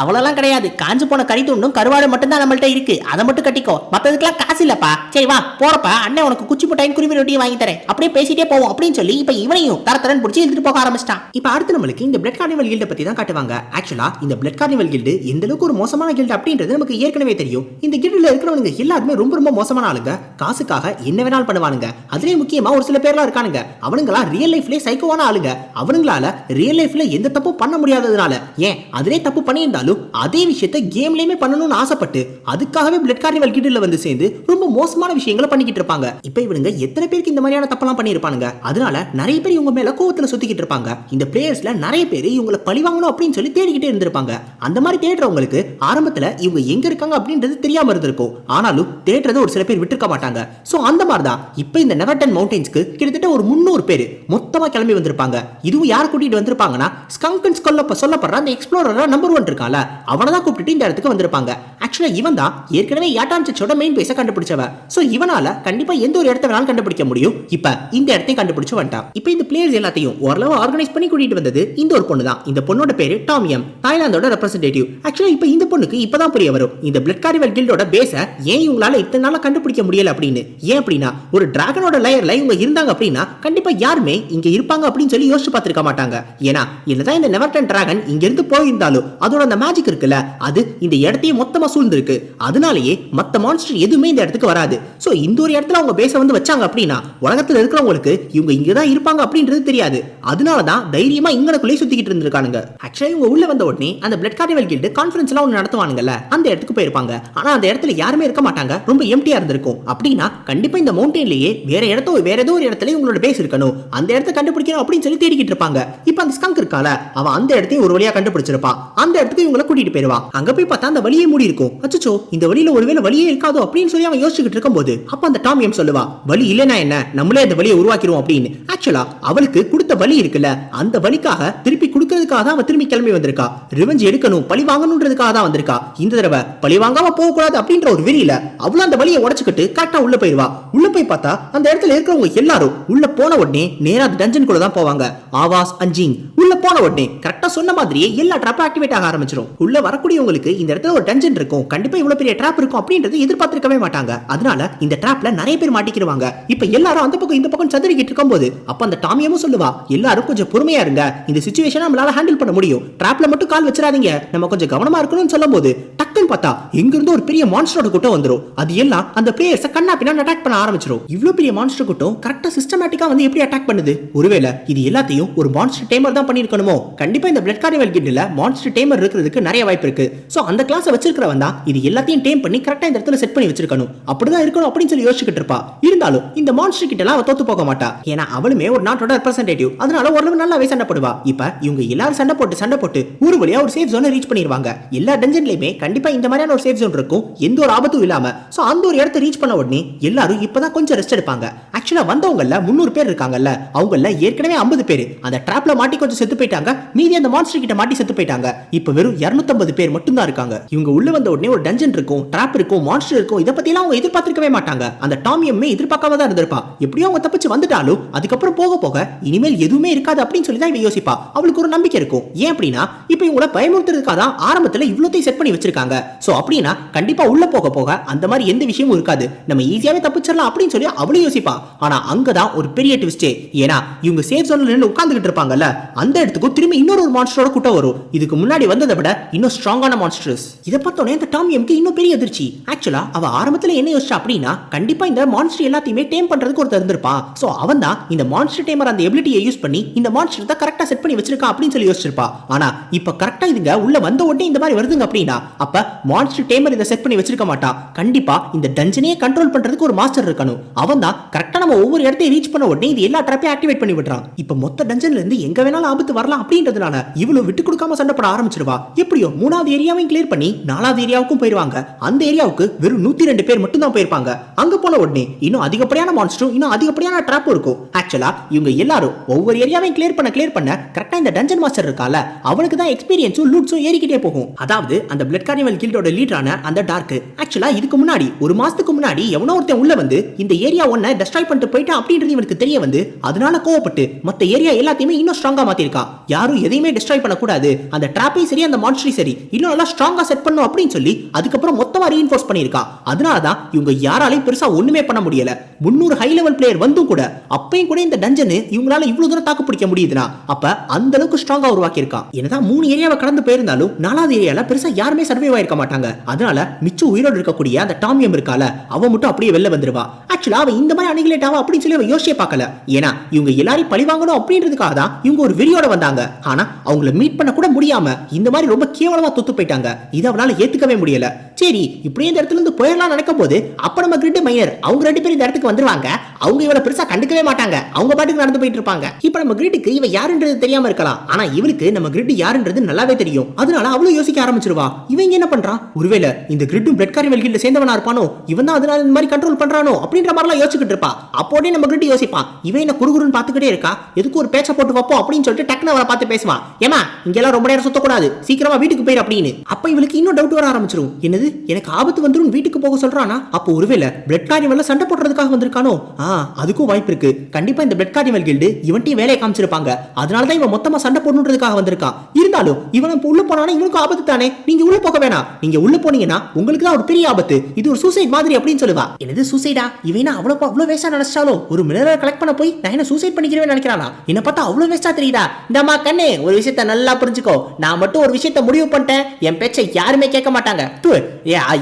அவ்வளோலாம் கிடையாது. காஞ்சு போன கறி துண்டும் கருவாடு மட்டும் தான் நம்மள்ட்ட இருக்கு. அதை மட்டும் கட்டிக்கோ. மற்றதுக்கெல்லாம் காசு இல்லப்பா. சரி வா போறப்ப. அண்ணன் உனக்கு குச்சி மிட்டாயின் குருவி ரொட்டியும் வாங்கி தரேன். அப்படியே பேசிட்டே போவோம் அப்படின்னு சொல்லி இப்போ இவனையும் தர தரன் பிடிச்சி இழுத்துட்டு போக ஆரம்பிச்சிட்டான். இப்போ அடுத்து நம்மளுக்கு இந்த பிளட் கார்னிவல் கில்டை பத்தி தான் காட்டுவாங்க. ஆக்சுவலா இந்த பிளட் கார்னிவல் கில்டு எந்த அளவுக்கு ஒரு மோசமான கில்டு அப்படின்றது நமக்கு ஏற்கனவே தெரியும். இந்த கில்டில் இருக்கிறவங்க எல்லாருமே ரொம்ப ரொம்ப மோசமான ஆளுங்க. காசுக்காக என்ன வேணாலும் பண்ணுவானுங்க. அதுலயும் முக்கியமா ஒரு சில பேர்லாம் இருக்கானுங்க. அவனுங்களா ரியல் லைஃப்லயே சைக்கோவான ஆளுங்க. அவனுங்களால ரியல் லைஃப்ல எந்த தப்பும் பண்ண முடியாததுனால. ஏன்? அதிலே தப்பு இருந்தாலும் அதே விஷயத்த கேம்லயுமே பண்ணணும்னு ஆசைப்பட்டு அதுக்காகவே பிளட் கார்னிவல் கிட்டில் வந்து சேர்ந்து ரொம்ப மோசமான விஷயங்களை பண்ணிக்கிட்டு இருப்பாங்க. இப்போ இவனுங்க எத்தனை பேருக்கு இந்த மாதிரியான தப்பெல்லாம் பண்ணியிருப்பானுங்க? அதனால நிறைய பேர் இவங்க மேல கோவத்துல சுத்திக்கிட்டு இருப்பாங்க. இந்த பிளேயர்ஸ்ல நிறைய பேர் இவங்களை பழி வாங்கணும் அப்படின்னு சொல்லி தேடிக்கிட்டே இருந்திருப்பாங்க. அந்த மாதிரி தேடுறவங்களுக்கு ஆரம்பத்துல இவங்க எங்க இருக்காங்க அப்படின்றது தெரியாம இருந்திருக்கும். ஆனாலும் தேடுறத ஒரு சில பேர் விட்டுருக்க மாட்டாங்க. சோ அந்த மாதிரி தான் இப்போ இந்த நெவர்டன் மவுண்டன்ஸ்க்கு கிட்டத்தட்ட ஒரு முந்நூறு பேர் மொத்தமா கிளம்பி வந்திருப்பாங்க. இதுவும் யார் கூட்டிட்டு வந்திருப்பாங்கன்னா ஸ்கங்கன்ஸ் கொல்ல சொல்லப்படுற அந்த எக்ஸ்ப்ளோரர் நம்பர் ஒன் இருக்கால அவனை தான் கூப்பிட்டு இந்த இடத்துக்கு வந்திருப்பாங்க. ஆக்சுவலா இவன் தான் ஏற்கனவே யாட்டான் சர்ச்சோட மெயின் பேஸை கண்டுபிடிச்சவ சோ இவனால கண்டிப்பா எந்த ஒரு இடத்த வேணாலும் கண்டுபிடிக்க முடியும். இப்ப இந்த இடத்தையும் கண்டுபிடிச்சு வந்துட்டான். இப்போ இந்த பிளேயர்ஸ் எல்லாத்தையும் ஓரளவு ஆர்கனைஸ் பண்ணி கூட்டிட்டு வந்தது இந்த ஒரு பொண்ணு தான் இந்த பொண்ணோட பேரு டாமியம் தாய்லாந்தோட ரெப்ரசன்டேட்டிவ் ஆக்சுவலா இப்போ இந்த பொண்ணுக்கு இப்பதான் புரிய வரும். இந்த பிளட் கார்டிவல் கில்டோட பேஸை ஏன் இவங்களால இத்தனை நாளா கண்டுபிடிக்க முடியல அப்படின்னு? ஏன் அப்படின்னா ஒரு டிராகனோட லேயர்ல இவங்க இருந்தாங்க அப்படின்னா கண்டிப்பா யாருமே இங்க இருப்பாங்க அப்படின்னு சொல்லி யோசிச்சு பார்த்திருக்க மாட்டாங்க. ஏன்னா என்னதான் இந்த நெவர்டன் டிராகன் இங்க இருந்து போயிருந்தாலும் அதோட அந்த மேஜிக் இருக்குல்ல அது இந்த இடத்தையே மொத்தமா சூழ்ந்திருக்கு. அதனாலேயே மத்த மான்ஸ்டர் எதுவுமே இந்த இடத்துக்கு வராது. சோ இந்த ஒரு இடத்துல அவங்க பேச வந்து வச்சாங்க அப்படின்னா உலகத்துல இருக்கிறவங்களுக்கு இவங்க இங்க தான் இருப்பாங்க அப்படின்றது தெரியாது. அதனால தான் தைரியமா இங்கனக்குள்ளே சுத்திக்கிட்டு இருந்திருக்கானுங்க. ஆக்சுவலா இவங்க உள்ள வந்த உடனே அந்த பிளட் கார்டிவல் கில்டு கான்ஃபரன்ஸ் எல்லாம் ஒன்று நடத்துவானுங்கல்ல அந்த இடத்துக்கு போயிருப்பாங்க. ஆனா அந்த இடத்துல யாருமே இருக்க மாட்டாங்க. ரொம்ப எம்டியா இருந்திருக்கும். அப்படின்னா கண்டிப்பா இந்த மவுண்டன்லயே வேற இடத்தோ வேற ஏதோ ஒரு இடத்துல இவங்களோட பேஸ் இருக்கணும். அந்த இடத்த கண்டுபிடிக்கணும் அப்படின்னு சொல்லி தேடிக்கிட்டு இருப்பாங்க. இப்போ அந்த ஸ்கங்க் இருக்கால அவன் அந்த இடத்தையும் ஒரு வழியா கண்டுபிடிச்சிருப்பான். அந்த இடத்துக்கு இவங்களை கூட்டிட்டு போயிருவான் அங்க போய் பார்த்தா அந்த வழியே மூடி இருக்கும். அச்சச்சோ இந்த வழியில ஒருவேளை வழியே இருக்காதோ அப்படின்னு சொல்லி அவன் யோசிச்சுட்டு இருக்கும்போது அப்ப அந்த டாம் எம் சொல்லுவா வழி இல்லைனா என்ன? நம்மளே அந்த வழியை உருவாக்கிடுவோம் அப்படின்னு. ஆக்சுவலா அவளுக்கு கொடுத்த வழி இருக்குல்ல அந்த வழிக்காக திருப்பி கொடுக்கறதுக்காக தான் அவன் திரும்பி கிளம்பி வந்திருக்கா. ரிவெஞ்ச் எடுக்கணும் பழி வாங்கணும்ன்றதுக்காக தான் வந்திருக்கா. இந்த தடவை பழி வாங்காம போக கூடாது அப்படின்ற ஒரு வெறியில அவளும் அந்த வழியை உடைச்சுக்கிட்டு கரெக்டா உள்ள போயிருவா. உள்ள போய் பார்த்தா அந்த இடத்துல இருக்கிறவங்க எல்லாரும் உள்ள போன உடனே நேரா அந்த டஞ்சன் கூட தான் போவாங்க. ஆவாஸ் அஞ்சிங் உள்ள போன உடனே கரெக்டா சொன்ன மாதிரியே எல்லா ட்ராப் ஆக்டிவேட் ஆக ஆரம்பிச்சிடும் உள்ள வரக்கூடியவங்களுக்கு இந்த இடத்துல ஒரு டஞ்சன் இருக்கும். கண்டிப்பா இவ்வளவு பெரிய ட்ராப் இருக்கும் அப்படின்றது எதிர்பார்த்திருக்கவே மாட்டாங்க. அதனால இந்த ட்ராப்ல நிறைய பேர் மாட்டிக்கிடுவாங்க இப்ப எல்லாரும் அந்த பக்கம் இந்த பக்கம் சதுரிக்கிட்டு இருக்கும்போது அப்ப அந்த டாமியமும் சொல்லுவா எல்லாரும் கொஞ்சம் பொறுமையா இருங்க. இந்த சுச்சுவேஷன் நம்மளால ஹேண்டில் பண்ண முடியும். ட்ராப்ல மட்டும் கால் வச்சிடாதீங்க. நம்ம கொஞ்சம் கவனமா இருக்கணும்னு சொல்லும் போது டக்குன்னு பார்த்தா இங்க இருந்து ஒரு பெரிய மான்ஸ்டரோட கூட்டம் வந்துரும். அது எல்லாம் அந்த பிளேயர்ஸ கண்ணா பின்னா அட்டாக் பண்ண ஆரம்பிச்சிடும் இவ்ளோ பெரிய மான்ஸ்டர் கூட்டம் கரெக்டா சிஸ்டமேட்டிக்கா வந்து எப்படி அட்டாக் பண்ணுது? ஒருவேளை இது எல்லாத்தையும் ஒரு மான்ஸ்டர் டேமர் தான் பண்ணிருக்கணுமோ கண்டிப்பா இந்த பிளட் கார்னிவல் கிட்ல மான்ஸ்டர் டேமர் இருக்கிறது இருக்கிறதுக்கு நிறைய வாய்ப்பு இருக்கு. ஸோ அந்த கிளாஸை வச்சிருக்கிறவன் தான் இது எல்லாத்தையும் டேம் பண்ணி கரெக்டாக இந்த இடத்துல செட் பண்ணி வச்சிருக்கணும். அப்படிதான் இருக்கணும் அப்படின்னு சொல்லி யோசிச்சுக்கிட்டு இருப்பா. இருந்தாலும் இந்த மான்ஸ்டர் கிட்ட எல்லாம் அவ தோத்து போக மாட்டா. ஏன்னா அவளுமே ஒரு நாட்டோட ரெப்ரசன்டேட்டிவ் அதனால ஓரளவு நல்லாவே சண்டை போடுவா. இப்ப இவங்க எல்லாரும் சண்டை போட்டு சண்டை போட்டு ஒரு வழியா ஒரு சேஃப் ஜோனை ரீச் பண்ணிடுவாங்க எல்லா டஞ்சன்லயுமே கண்டிப்பா இந்த மாதிரியான ஒரு சேஃப் ஜோன் இருக்கும். எந்த ஒரு ஆபத்தும் இல்லாம. சோ அந்த ஒரு இடத்தை ரீச் பண்ண உடனே எல்லாரும் இப்பதான் கொஞ்சம் ரெஸ்ட் எடுப்பாங்க. ஆக்சுவலா வந்தவங்கல்ல முந்நூறு பேர் இருக்காங்கல்ல அவங்கள ஏற்கனவே ஐம்பது பேர். அந்த ட்ராப்ல மாட்டி கொஞ்சம் செத்து போயிட்டாங்க. மீதி அந்த மான்ஸ்டர் கிட்ட மாட்டி செத்து போயிட்டாங்க. இப்ப வெறும் 250 பேர் மட்டும்தான் இருக்காங்க. இவங்க உள்ள வந்த உடனே ஒரு டஞ்சன் இருக்கும் ட்ராப் இருக்கும் மான்ஸ்டர் இருக்கும். இதை பத்தி எல்லாம் அவங்க எதிர்பார்த்திருக்கவே மாட்டாங்க. அந்த டாமியம்மே எதிர்பார்க்காம தான் இருந்திருப்பா. எப்படியும் அவங்க தப்பிச்சு வந்துட்டாலும் அதுக்கப்புறம் போக போக இனிமேல் எதுவுமே இருக்காது அப்படின்னு சொல்லி தான் இவ யோசிப்பா. அவளுக்கு ஒரு நம்பிக்கை இருக்கும். ஏன் அப்படின்னா இப்போ இவங்கள பயமுறுத்துறதுக்காக தான் ஆரம்பத்துல இவ்வளோத்தையும் செட் பண்ணி வச்சிருக்காங்க. சோ அப்படின்னா கண்டிப்பா உள்ள போக போக அந்த மாதிரி எந்த விஷயமும் இருக்காது. நம்ம ஈஸியாவே தப்பிச்சிடலாம் அப்படின்னு சொல்லி அவளும் யோசிப்பா. ஆனா அங்கதான் ஒரு பெரிய ட்விஸ்டே ஏன்னா இவங்க சேஃப் ஜோன்ல நின்று உட்கார்ந்துகிட்டு இருப்பாங்கல்ல அந்த இடத்துக்கு திரும்பி இன்னொரு ஒரு மான்ஸ்டரோட கூட்டம் வரும். இதுக்கு முன்னாடி வந்ததை விட இன்னும் ஸ்ட்ராங்கான மான்ஸ்டர்ஸ் இதை பார்த்தோன்னே இந்த டாம் எம்க்கு இன்னும் பெரிய அதிர்ச்சி. ஆக்சுவலா அவ ஆரம்பத்துல என்ன யோசிச்சா அப்படின்னா கண்டிப்பா இந்த மான்ஸ்டர் எல்லாத்தையுமே டேம் பண்றதுக்கு ஒருத்தர் இருந்திருப்பான். சோ அவன் தான் இந்த மான்ஸ்டர் டேமர் அந்த எபிலிட்டியை யூஸ் பண்ணி இந்த மான்ஸ்டர் தான் கரெக்டா செட் பண்ணி வச்சிருக்கான் அப்படின்னு சொல்லி யோசிச்சிருப்பா. ஆனா இப்ப கரெக்டா இதுங்க உள்ள வந்த உடனே இந்த மாதிரி வருதுங்க அப்படின்னா அப்ப மான்ஸ்டர் டேமர் இதை செட் பண்ணி வச்சிருக்க மாட்டான். கண்டிப்பா இந்த டஞ்சனையே கண்ட்ரோல் பண்றதுக்கு ஒரு மாஸ்டர் இருக்கணும். அவன் தான் கரெக்டா நம்ம ஒவ்வொரு இடத்தையும் ரீச் பண்ண உடனே இது எல்லா ட்ராப்பையும் ஆக்டிவேட் பண்ணி விடுறான். இப்ப மொத்த டஞ்சன்ல இருந்து எங்க வேணாலும் ஆபத்து வரலாம் அப்படின்றதுனால இவ்வளவு விட்டு கொடுக்காம சண்டை போட ஆரம்பிச்சிருவா. எப்படியோ மூணாவது ஏரியாவையும் கிளியர் பண்ணி நாலாவது ஏரியாவுக்கும் போயிருவாங்க. அந்த ஏரியாவுக்கு வெறும் நூத்தி ரெண்டு பேர் மட்டும் தான் போயிருப்பாங்க. அங்க போன உடனே இன்னும் அதிகப்படியான மான்ஸ்டரும் இன்னும் அதிகப்படியான ட்ராப்பும் இருக்கும். ஆக்சுவலா இவங்க எல்லாரும் ஒவ்வொரு ஏரியாவையும் கிளியர் பண்ண கிளியர் பண்ண கரெக்டா இந்த டஞ்சன் மாஸ்டர் இருக்கால அவனுக்கு தான் எக்ஸ்பீரியன்ஸும் லூட்ஸும் ஏறிக்கிட்டே போகும். அதாவது அந்த பிளட் கார்னிவல் கில்டோட லீடரான அந்த டார்க் ஆக்சுவலா இதுக்கு முன்னாடி ஒரு மாசத்துக்கு முன்னாடி எவனோ ஒருத்தன் உள்ள வந்து இந்த ஏரியா ஒன்ன டெஸ்ட்ராய் பண்ணிட்டு போயிட்டான் அப்படின்றது இவனுக்கு தெரிய வந்து அதனால கோவப்பட்டு மத்த ஏரியா எல்லாத்தையுமே இன்னும் ஸ்ட்ராங்கா மாத்திருக்கான் யாரும் எதையுமே டெஸ்ட்ராய் பண்ணக்கூடாது. அந்த ட்ராப்பையும் சரி அந்த மான்ஸ்டரையும் சரி. இன்னும் நல்லா ஸ்ட்ராங்கா செட் பண்ணும் அப்படின்னு சொல்லி அதுக்கப்புறம் மொத்தமா ரீஇன்ஃபோர்ஸ் பண்ணியிருக்கா. அதனால தான் இவங்க யாராலையும் பெருசா ஒண்ணுமே பண்ண முடியல. முன்னூறு ஹை லெவல் பிளேயர் வந்தும் கூட அப்பையும் கூட இந்த டஞ்சனு இவங்களால இவ்வளவு தூரம் தாக்கு பிடிக்க முடியுதுன்னா அப்ப அந்த அளவுக்கு ஸ்ட்ராங்கா உருவாக்கியிருக்கான். என்னதான் மூணு ஏரியாவை கடந்து போயிருந்தாலும் நாலாவது ஏரியால பெருசா யாருமே சர்வைவ் ஆயிருக்க மாட்டாங்க. அதனால மிச்சம் உயிரோடு இருக்கக்கூடிய அந்த டாமியம் இருக்கால அவ மட்டும் அப்படியே வெளில வந்துருவா. ஆக்சுவலா அவ இந்த மாதிரி அணிகிலேட் ஆவா அப்படின்னு சொல்லி அவ யோசிச்சே பார்க்கல. ஏன்னா இவங்க எல்லாரையும் பழி வாங்கணும் அப்படின்றதுக்காக தான் இவங்க ஒரு வெறியோட வந்தாங்க. ஆனா அவங்கள மீட் பண்ண கூட முடியாம இந்த மாதிரி ரொம்ப கேவலமா தொத்து போயிட்டாங்க. இதை அவனால ஏத்துக்கவே முடியல. சரி இப்படியே இந்த இடத்துல இருந்து போயிடலாம் நினைக்கும் போது அப்ப நம்ம கிரிட் மைனர் அவங்க ரெண்டு பேரும் இந்த இடத்துக்கு வந்துருவாங்க. அவங்க இவளை பெருசா கண்டுக்கவே மாட்டாங்க. அவங்க பாட்டுக்கு நடந்து போயிட்டு இருப்பாங்க. இப்ப நம்ம கிரிட்டுக்கு இவ யாருன்றது தெரியாம இருக்கலாம். ஆனா இவளுக்கு நம்ம கிரிட் யாருன்றது நல்லாவே தெரியும். அதனால அவளும் யோசிக்க ஆரம்பிச்சிருவா. இவன் என்ன பண்றான்? ஒருவேளை இந்த கிரிட்டும் பிளட் காரிவல் கில்ல சேர்ந்தவனா இருப்பானோ? இவன் தான் அதனால இந்த மாதிரி கண்ட்ரோல் பண்றானோ? அப்படின்ற மாதிரிலாம் யோசிச்சுட்டு இருப்பா. அப்போடே நம்ம கிரிட் யோசிப்பான் இவன் என்ன குறுகுறுன்னு பாத்துக்கிட்டே இருக்கா? எதுக்கு ஒரு பேச்ச போட்டு வைப்போம் அப்படின்னு சொல்லிட்டு டக்குனு அவரை பார்த்து பேசுவான் ஏமா இங்கெல்லாம் ரொம்ப நேரம் சுத்தக்கூடாது. சீக்கிரம் வீட்டுக்கு போயிரு அப்படின்னு. அப்ப இவளுக்கு இன்னும் டவுட் வர ஆரம்பிச்சிரும். என்னது? எனக்கு ஆபத்து வந்துரும் வீட்டுக்கு போக சொல்றானா? அப்போ ஒருவேளை பிளட் கார்டிவல்ல சண்டை போடுறதுக்காக வந்திருக்கானோ? ஆ அதுக்கும் வாய்ப்பு இருக்கு. கண்டிப்பா இந்த பிளட் கார்டிவல் கில்டு இவன்ட்டையும் வேலையை காமிச்சிருப்பாங்க. அதனால தான் இவன் மொத்தமா சண்டை போடணுன்றதுக்காக வந்திருக்கான் இருந்தாலும் இவன் இப்ப உள்ள போனானா இவனுக்கு ஆபத்து தானே? நீங்க உள்ள போக வேணாம். நீங்க உள்ள போனீங்கன்னா உங்களுக்கு தான் ஒரு பெரிய ஆபத்து. இது ஒரு சூசைட் மாதிரி அப்படின்னு சொல்லுவா. என்னது சூசைடா இவனா அவ்வளவு அவ்வளவு வேஸ்டா நினைச்சாலும் ஒரு மினரல் கலெக்ட் பண்ண போய் நான் என்ன சூசைட் பண்ணிக்கிறேன்னு நினைக்கிறானா? என்ன பார்த்தா அவ்வளவு வேஸ்டா தெரியுதா? இந்தம்மா கண்ணே ஒரு விஷயத்த நல்லா புரிஞ்சுக்கோ. நான் மட்டும் ஒரு விஷயத்த முடிவு பண்ணிட்டேன். என் பேச்சை யாருமே கேட்க மாட்டாங்க. தூ,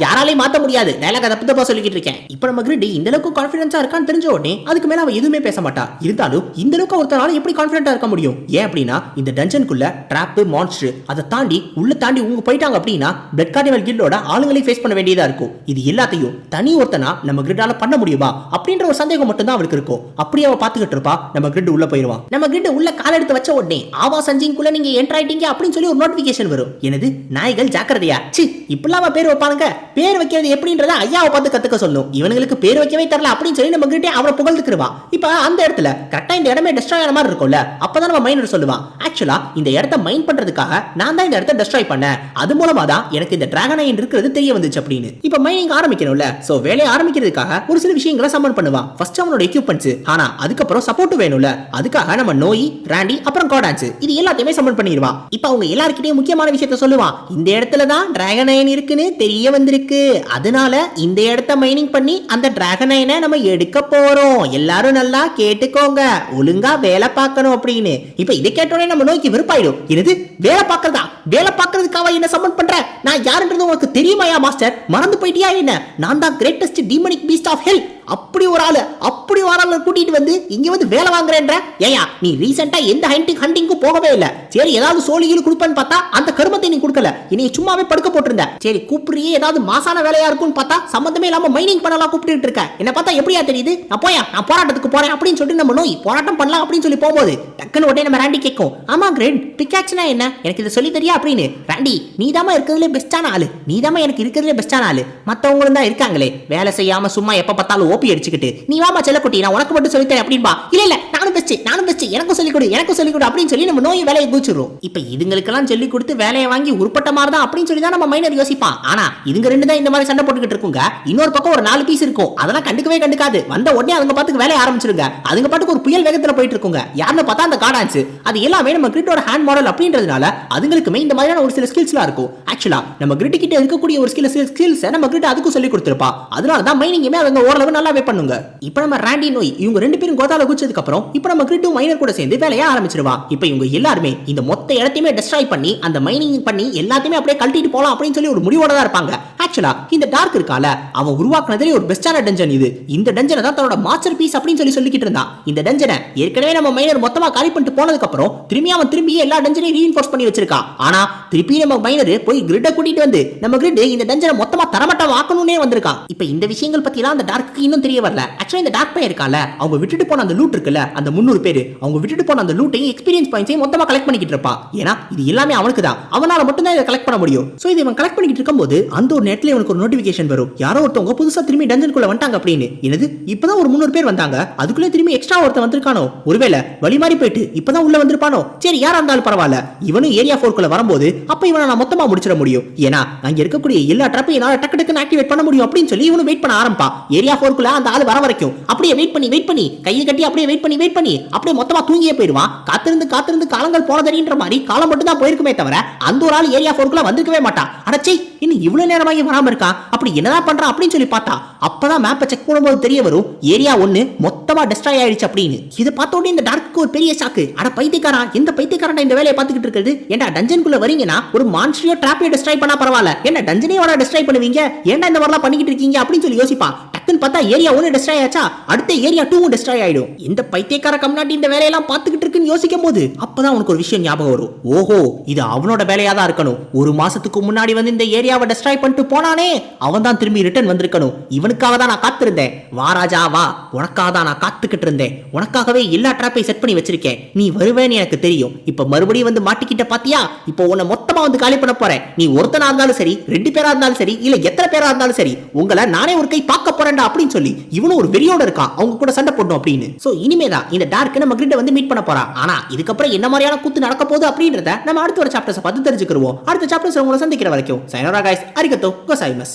யாராலையும் மாத்த முடியாது. டைலாக் தப்பு தப்பா சொல்லிக்கிட்டு இருக்கேன். இப்போ நம்ம கிரிட் இந்த அளவுக்கு கான்ஃபிடன்ஸா இருக்கான்னு தெரிஞ்ச உடனே அதுக்கு மேல அவன் எதுவுமே பேச மாட்டா. இருந்தாலும் இந்த அளவுக்கு ஒருத்தனால எப்படி கான்ஃபிடென்ட்டா இருக்க முடியும்? ஏன் அப்படின்னா இந்த டஞ்சனுக்குள்ள ட்ராப்பு மான்ஸ்டர் அதை தாண்டி உள்ள தாண்டி உங்க போயிட்டாங்க அப்படின்னா பிளட் கார்டிவல் கில்டோட ஆளுங்களை ஃபேஸ் பண்ண வேண்டியதா இருக்கும். இது எல்லாத்தையும் தனி ஒருத்தனா நம்ம கிரிட்டால பண்ண முடியுமா? அப்படின்ற ஒரு சந்தேகம் மட்டும் தான் அவளுக்கு இருக்கும். அப்படியே அவ பாத்துக்கிட்டு இருப்பா. நம்ம கிரிட் உள்ள போயிருவான் நம்ம கிரிட் உள்ள கால் எடுத்து வச்ச உடனே ஆவா சஞ்சிங்குள்ள நீங்க என்ட்ராயிட்டிங்க அப்படின்னு சொல்லி ஒரு நோட்டிபிகேஷன் வரும். வரும். எனது நாய்கள் ஜாக்கிரதையா? சி இப்பெல்லாம் பேர் வைப்பானுங்க? பேர் வைக்கிறது எப்படின்றத ஐயாவை பார்த்து கத்துக்க சொல்லும். இவனுங்களுக்கு பேர் வைக்கவே தரல அப்படின்னு சொல்லி நம்ம கிட்டே அவனை புகழ்ந்துக்கிருவான். இப்போ அந்த இடத்துல கரெக்டா இந்த இடமே டெஸ்ட்ராய் ஆன மாதிரி இருக்கும்ல அப்பதான் நம்ம மைனர் சொல்லுவான். ஆக்சுவலா இந்த இடத்த மைண்ட் பண்றதுக்காக நான் தான் இந்த இடத்த டெஸ்ட்ராய் பண்ணேன். அது மூலமா தான் எனக்கு இந்த டிராகன் ஐன் இருக்கிறது தெரிய வந்துச்சு அப்படின்னு. இப்போ மைனிங் ஆரம்பிக்கணும்ல. சோ வேலையை ஆரம்பிக்கிறதுக்காக ஒரு சில விஷயங்களை சம்மன் பண்ணுவான். ஃபர்ஸ்ட் அவனோட எக்யூப்மெண்ட்ஸ் ஆனா அதுக்கப்புறம் சப்போர்ட் வேணும்ல. அதுக்காக நம்ம நோய் ராண்டி அப்புறம் கோடான்ஸ் இது எல்லாத்தையுமே சம்மன் பண்ணிடுவான். இப்போ அவங்க எல்லாருக்கிட்டையும் முக்கியமான விஷயத்த சொல்லுவான் இந்த இடத்துல தான் டிராகன் அயன் இருக்குன்னு தெரிய வந்திருக்கு. அதனால இந்த இடத்த மைனிங் பண்ணி அந்த டிராகன் அயனை நம்ம எடுக்க போறோம். எல்லாரும் நல்லா கேட்டுக்கோங்க. ஒழுங்கா வேலை பார்க்கணும் அப்படின்னு. இப்ப இதை கேட்டோடனே நம்ம நோய்க்கு வெறுப்பாயிடும். என்னது? வேலை பார்க்கறதா? வேலை பார்க்கறதுக்காக என்ன சம்மன் பண்ற? நான் யாருன்றது உனக்கு தெரியுமாயா மாஸ்டர் மறந்து போயிட்டியா என்ன? நான் தான் greatest demonic beast of health அப்படி ஒரு ஆளு அப்படி ஒரு ஆளை கூட்டிட்டு வந்து இங்க வந்து வேலை வாங்குறேன்ற? ஏயா நீ ரீசெண்டா எந்த ஹண்டிங் ஹண்டிங்க்கும் போகவே இல்ல. சரி ஏதாவது சோழிகள் கொடுப்பேன்னு பார்த்தா அந்த கருமத்தை நீ கொடுக்கல. இனி சும்மாவே படுக்க போட்டிருந்த. சரி கூப்பிடுறியே ஏதாவது மாசான வேலையா இருக்கும்னு பார்த்தா சம்பந்தமே இல்லாம மைனிங் பண்ணலாம் கூப்பிட்டு இருக்க. என்ன பார்த்தா எப்படியா தெரியுது? நான் போயா நான் போராட்டத்துக்கு போறேன் அப்படின்னு சொல்லிட்டு நம்ம நோய் போராட்டம் பண்ணலாம் அப்படின்னு சொல்லி போகும்போது டக்குன்னு உடனே நம்ம ராண்டி கேட்கும் ஆமா கிரேட் பிக்காக்ஸ்னா என்ன? எனக்கு இதை சொல்லி தெரியா? அப்படின்னு. ராண்டி நீதாம்மா இருக்கிறதுல பெஸ்டான ஆளு. நீதாம்மா எனக்கு இருக்கிறதுல பெஸ்டான ஆளு. மத்தவங்களும் தான் இருக்காங்களே. வேலை செய்யாம சும்மா எப்ப பார்த்தாலும் ஓபி அடிச்சுக்கிட்டு நீ வாமா செல்லக்குட்டி நான் உனக்கு மட்டும் சொல்லித்தரேன் அப்படின்பா. இல்ல இல்ல நானும் பெஸ்ட் நானும் பெஸ்ட் எனக்கும் சொல்லிக் கொடு எனக்கும் சொல்லிக் கொடு அப்படின்னு சொல்லி நம்ம நோய் வேலையை கூச்சிடுறோம் இப்ப இதுங்களுக்கெல்லாம் சொல்லி கொடுத்து வேலையை வாங்கி உருப்பட்ட மாதிரி தான் அப்படின்னு சொல்லி தான் நம்ம மைனர் யோசிப்பான். ஆனா இதுங்க ரெண்டு தான் இந்த மாதிரி சண்டை போட்டுக்கிட்டு இருக்குங்க. இன்னொரு பக்கம் ஒரு நாலு பீஸ் இருக்கும். அதெல்லாம் கண்டுக்கவே கண்டுக்காது. வந்த உடனே அதுங்க பாத்துக்கு வேலையை ஆரம்பிச்சிருங்க. அதுங்க பாட்டுக்கு ஒரு புயல் வேகத்துல போயிட்டு இருக்குங்க. யாருன்னு பார்த்தா அந்த காடாச்சு அது எல்லாமே நம்ம கிரிட்டோட ஹேண்ட் மாடல் அப்படின்றதுனால அதுங்களுக்குமே இந்த மாதிரியான ஒரு சில ஸ்கில்ஸ்லாம் இருக்கும். ஆக்சுவலா நம்ம கிரிட்டு கிட்ட இருக்கக்கூடிய ஒரு சில ஸ்கில்ஸ் நம்ம கிரிட் அதுக்கும் சொல்லி கொடுத்துருப்பா. அதனால தான் மைனிங்குமே அவங்க ஓரளவு நல்லாவே பண்ணுங்க. இப்போ நம்ம ராண்டி நோய் இவங்க ரெண்டு பேரும் கோதால குச்சதுக்கு அப்புறம் இப்போ நம்ம கிரிட்டும் மைனர் கூட சேர்ந்து வேலையை ஆரம்பிச்சிருவா. இப்போ இவங்க எல்லாருமே இந்த மொத்த இடத்தையுமே டிஸ்ட்ராய் பண்ணி அந்த மைனிங் பண்ணி எல்லாத்தையுமே அப்படியே கழட்டிட்டு போலாம் அப்படின்னு சொல்லி ஒரு முடிவோட தான் இருப்பாங்க ஆக்சுவலா இந்த டார்க் இருக்கால அவன் உருவாக்குனதுலேயே ஒரு பெஸ்டான டஞ்சன் இது. இந்த டஞ்சனை தான் தன்னோட மாஸ்டர் பீஸ் அப்படின்னு சொல்லி சொல்லிக்கிட்டு இருந்தான். இந்த டஞ்சனை ஏற்கனவே நம்ம மைனர் மொத்தமா காலி பண்ணிட்டு போனதுக்கு அப்புறம் திரும்பி அவன் திரும்பி எல்லா டஞ்சனையும் ரீஇன்ஃபோர்ஸ் பண்ணி வச்சிருக்கான். ஆனா திருப்பி நம்ம மைனர் போய் கிரிட்டை கூட்டிட்டு வந்து நம்ம கிரிட் இந்த டஞ்சனை மொத்தமா தரமட்டம் ஆக்கணும்னே வந்திருக்கான். இப்போ இந்த விஷயங்கள் பத்திலாம் அந்த டார்க்கு இன்னும் தெரிய வரல. ஆக்சுவலா இந்த டாக் பையன் இருக்கால அவங்க விட்டுட்டு போன அந்த லூட் இருக்குல்ல அந்த முந்நூறு பேர் அவங்க விட்டுட்டு போன அந்த லூட்டையும் எக்ஸ்பீரியன்ஸ் பாயிண்ட்ஸையும் மொத்தமாக கலெக்ட் பண்ணிக்கிட்டு இருப்பான். ஏன்னா இது எல்லாமே அவனுக்கு தான். அவனால் மட்டும்தான் இதை கலெக்ட் பண்ண முடியும். ஸோ இது இவன் கலெக்ட் பண்ணிக்கிட்டு இருக்கும்போது அந்த ஒரு நேரத்தில் இவனுக்கு ஒரு நோட்டிஃபிகேஷன் வரும். யாரோ ஒருத்தவங்க புதுசாக திரும்பி டஞ்சனுக்குள்ள வந்துட்டாங்க அப்படின்னு. என்னது? இப்பதான் ஒரு முந்நூறு பேர் வந்தாங்க. அதுக்குள்ளே திரும்பி எக்ஸ்ட்ரா ஒருத்தன் வந்திருக்கானோ? ஒருவேளை வழி மாறி போயிட்டு இப்பதான் உள்ள வந்திருப்பானோ? சரி யாரா இருந்தாலும் பரவாயில்ல. இவனும் ஏரியா ஃபோர்க்குள்ள வரும்போது அப்போ இவனை நான் மொத்தமாக முடிச்சிட முடியும். ஏன்னா அங்கே இருக்கக்கூடிய எல்லா ட்ரப்பையும் என்னால் டக்கு டக்குன்னு ஆக்டிவேட் பண்ண முடியும் அப்படின்னு சொல்லி இவனும் வெயிட் பண்ண ஆரம்பா ஏரியா ஃபோர்க்குள்ள அந்த ஆள் வர வரைக்கும். அப்படியே வெயிட் பண்ணி வெயிட் பண்ணி. கையை கட்டி அப்படியே வெயிட் பண்ணி வெயிட் பண்ணி. அப்படியே மொத்தமா தூங்கியே போயிடுவான். காத்திருந்து காத்திருந்து காலங்கள் போனதறின்ற மாதிரி காலம் மட்டும் தான் போயிருக்குமே தவிர அந்த ஒரு ஆள் ஏரியா போருக்குள்ள வந்திருக்கவே மாட்டான். அடச்சை இன்னும் இவ்வளவு நேரமாகி வராம இருக்கான். அப்படி என்னதான் பண்றான் அப்படின்னு சொல்லி பார்த்தா அப்பதான் மேப்பை செக் பண்ணும்போது தெரிய வரும் ஏரியா ஒன்னு மொத்தமா டெஸ்ட்ராய் ஆயிடுச்சு அப்படின்னு. இதை பார்த்த உடனே இந்த டார்க்கு ஒரு பெரிய சாக்கு அட பைத்தியக்காரா இந்த பைத்தியக்காரன் இந்த வேலையை பார்த்துக்கிட்டு இருக்கிறது? ஏன்டா டஞ்சனுக்குள்ள வரீங்கன்னா ஒரு மான்ஸ்டரியோ டிராப்பையோ டெஸ்ட்ராய் பண்ணா பரவாயில்ல. என்ன டஞ்சனையோட டெஸ்ட்ராய் பண்ணுவீங்க? ஏன்டா இந்த மாதிரிலாம் பண்ணிக்கிட்டு இருக்கீங்க? அப்படின்னு சொல்லி யோசிப்பான். டக்குன்னு பார்த்தா ஏரியா ஒன்று டெஸ்ட்ராய் ஆச்சா அடுத்த ஏரியா டூவும் டெஸ்ட்ராய் ஆயிடும். இந்த பைத்தியக்கார கம்நாட்டி இந்த வேலையெல்லாம் பார்த்துக்கிட்டு இருக்குன்னு யோசிக்கும் போது அப்பதான் உனக்கு ஒரு விஷயம் ஞாபகம் வரும். ஓஹோ இது அவனோட வேலையா தான் இருக்கணும். ஒரு மாசத்துக்கு முன்னாடி வந்து இந்த ஏரியாவை டெஸ்ட்ராய் பண்ணிட்டு போனானே அவன் தான் திரும்பி ரிட்டர்ன் வந்திருக்கணும். இவனுக்காக தான் நான் காத்திருந்தேன். வா ராஜா வா. உனக்காக தான் நான் காத்துக்கிட்டு இருந்தேன். உனக்காகவே எல்லா ட்ராப்பையும் செட் பண்ணி வச்சிருக்கேன். நீ வருவேன்னு எனக்கு தெரியும். இப்ப மறுபடியும் வந்து மாட்டிக்கிட்ட பாத்தியா? இப்போ உன்னை மொத்தமா வந்து காலி பண்ண போறேன். நீ ஒருத்தனா இருந்தாலும் சரி ரெண்டு பேரா இருந்தாலும் சரி இல்ல எத்தனை பேரா இருந்தாலும் சரி உங்களை நானே ஒரு கை பார்க்க போறேன்டா அப்படின்னு சொல்லி இவனும் ஒரு வெறியோட இருக்கான். அவங்க கூட சண்டை போடணும் அப்படின்னு. சோ இனிமேதான் இந்த டார்க் நம்ம கிட்ட வந்து மீட் பண்ண போறான் ஆனா இதுக்கப்புறம் என்ன மாதிரியான கூத்து நடக்க போகுது அப்படின்றத நம்ம அடுத்த ஒரு சாப்டர்ஸ் பார்த்து தெரிஞ்சுக்கிறோம் அடுத்த சாப்டர்ஸ் உங்களை சந்திக்கிற வரைக்கும் சைனோரா கைஸ் அரிகத்தோ கோசாய்மஸ்